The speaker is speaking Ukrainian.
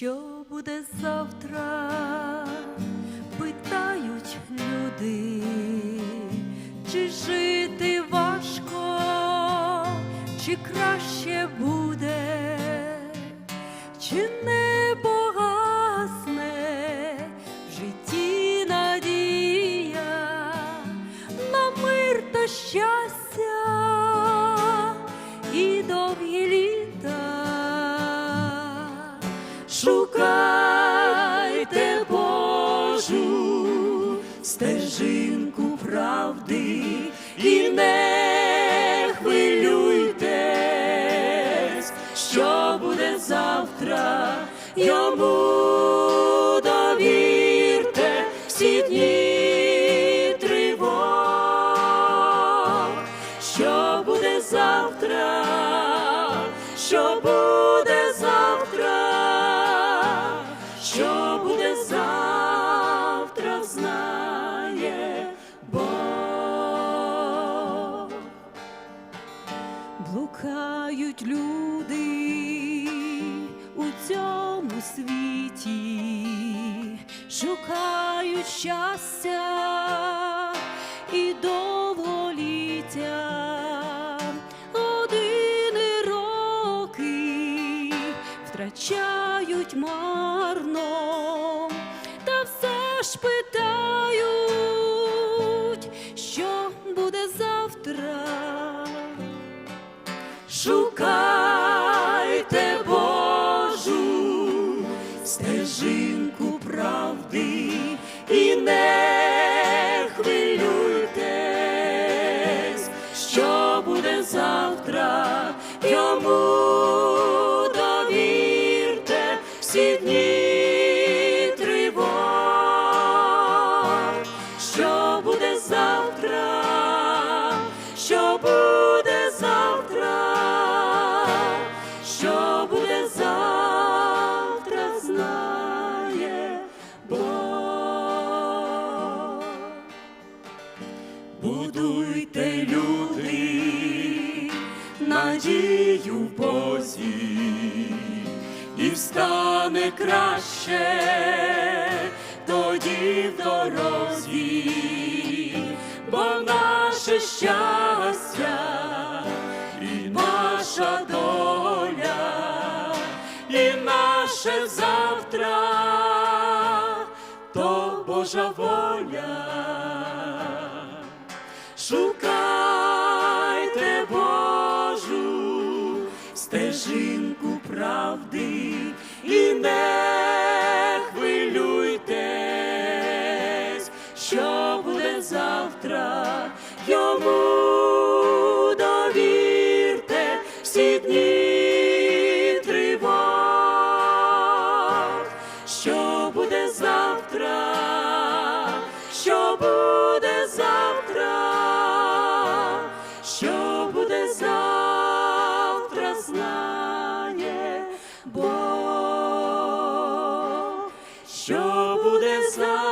Що буде завтра? Питають люди, чи жити важко, чи краще буде, чи не йому довірте всі дні тривог, що буде завтра, що буде завтра, що буде завтра, знає Бог. Блукають люди світі, шукають щастя і довголіття, години роки втрачають марно, та все ж питають, йому довірте всі дні тривог, що буде завтра, що буде завтра, що буде завтра, знає Бог. Будуйте люди, надію в Бозі, і встане краще тоді в дорозі, бо наше щастя і наша доля, і наше завтра, то Божа воля. Стежинку правди. І не хвилюйтесь, що буде завтра, йому довірте всі дні тривог, що що буде завтра.